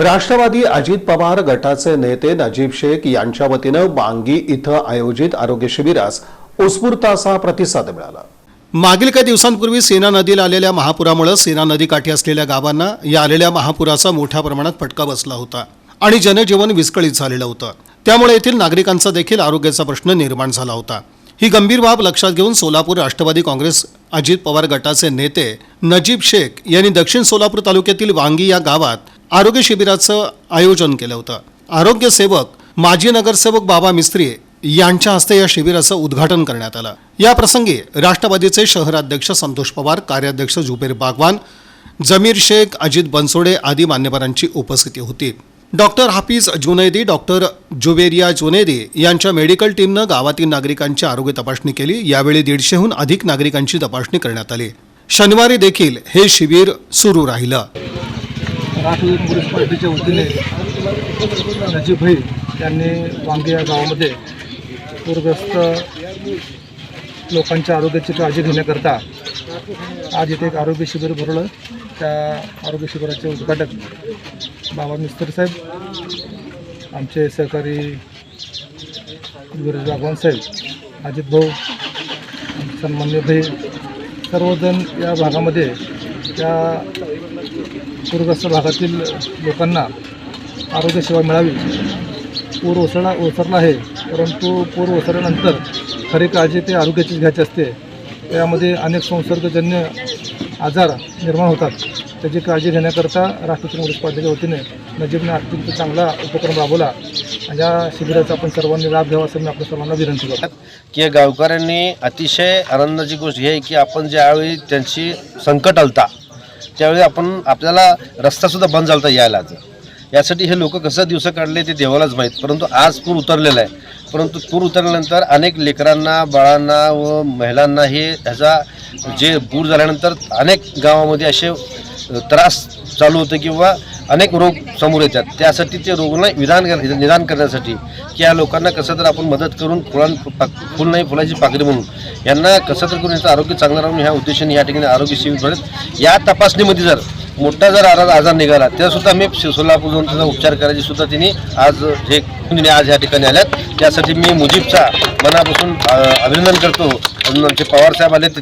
राष्ट्रवादी अजित पवार गटाचे नेते नजीब शेख यांच्या वतीनं वांगी इथं आयोजित आरोग्य शिबिरास उत्स्फूर्त असा प्रतिसाद मिळाला. मागील काही दिवसांपूर्वी सेना नदीला आलेल्या महापुरामुळे सेना नदीकाठी असलेल्या गावांना या आलेल्या महापुराचा मोठ्या प्रमाणात फटका बसला होता आणि जनजीवन विस्कळीत झालेलं होतं. त्यामुळे येथील नागरिकांचा देखील आरोग्याचा प्रश्न निर्माण झाला होता. ही गंभीर बाब लक्षात घेऊन सोलापूर राष्ट्रवादी काँग्रेस अजित पवार गटाचे नेते नजीब शेख यांनी दक्षिण सोलापूर तालुक्यातील वांगी या गावात आरोग्य शिबिराचं आयोजन केलं होतं. आरोग्य सेवक माजी नगरसेवक बाबा मिस्त्री यांच्या हस्ते या शिबिराचं उद्घाटन करण्यात आलं. या प्रसंगी राष्ट्रवादीचे शहराध्यक्ष संतोष पवार कार्याध्यक्ष जुबेर बागवान जमीर शेख अजित बनसोडे आदी मान्यवरांची उपस्थिती होती. डॉक्टर हाफिज जुनेदी डॉक्टर जुबेरिया जुनेदी यांच्या मेडिकल टीमनं गावातील नागरिकांची आरोग्य तपासणी केली. यावेळी दीडशेहून अधिक नागरिकांची तपासणी करण्यात आली. शनिवारी देखील हे शिबिर सुरू राहिलं. राष्ट्रवादी पोलीस पार्टीच्या वतीने नजीब भाई यांनी वांगे या गावामध्ये पूरग्रस्त लोकांच्या आरोग्याची काळजी घेण्याकरता आज इथे एक आरोग्य शिबिर भरवलं त्या आरोग्य शिबिराचे उद्घाटक बाबा मिस्त्री साहेब आमचे सहकारी वीरज बागवान साहेब अजित भाऊ सन्मान्य भाई सर्वजण या भागामध्ये त्या पूरग्रस्त भागातील लोकांना आरोग्यसेवा मिळावी. पूर ओसरला ओसरला आहे परंतु पूर ओसरल्यानंतर खरी काळजी ते आरोग्याचीच घ्यायची असते. त्यामध्ये अनेक संसर्गजन्य आजार निर्माण होतात. त्याची काळजी घेण्याकरता राष्ट्रीय काँग्रेस पार्टीच्या वतीने नजीबने अत्यंत चांगला उपक्रम राबवला. आणि या शिबिराचा आपण सर्वांनी लाभ घ्यावा असं मी आपल्या सर्वांना विनंती करतो. की गावकऱ्यांनी अतिशय आनंदाची गोष्ट ही आहे की आपण ज्यावेळी त्यांची संकट आलता त्यावेळी आपण आपल्याला रस्तासुद्धा बंद झालता यायला यासाठी हे लोक कसं दिवस काढले ते देवालाच माहीत. परंतु आज पूर उतरलेला आहे. परंतु पूर उतरल्यानंतर अनेक लेकरांना बाळांना व महिलांना हे ह्याचा जे पूर झाल्यानंतर अनेक गावामध्ये असे त्रास चालू होते किंवा अनेक रोग समोर येतात. त्यासाठी ते रोगांना विधान कर- निदान करण्यासाठी की या लोकांना कसं तर आपण मदत करून फुलां फुल नाही फुलाची पाकळी म्हणून. यांना कसं तर करून याचं आरोग्य चांगलं राहून ह्या उद्देशाने या ठिकाणी आरोग्य शिबिर भरत या तपासणीमध्ये जर मोठा जर आजार आजार निघाला त्यासुद्धा मी सोलापूर जाऊन त्याचा उपचार करायची सुद्धा तिने आज हे आज या ठिकाणी आल्यात. त्यासाठी मी मुजीबचा मनापासून अभिनंदन करतो. अजून आमचे पवार साहेब आले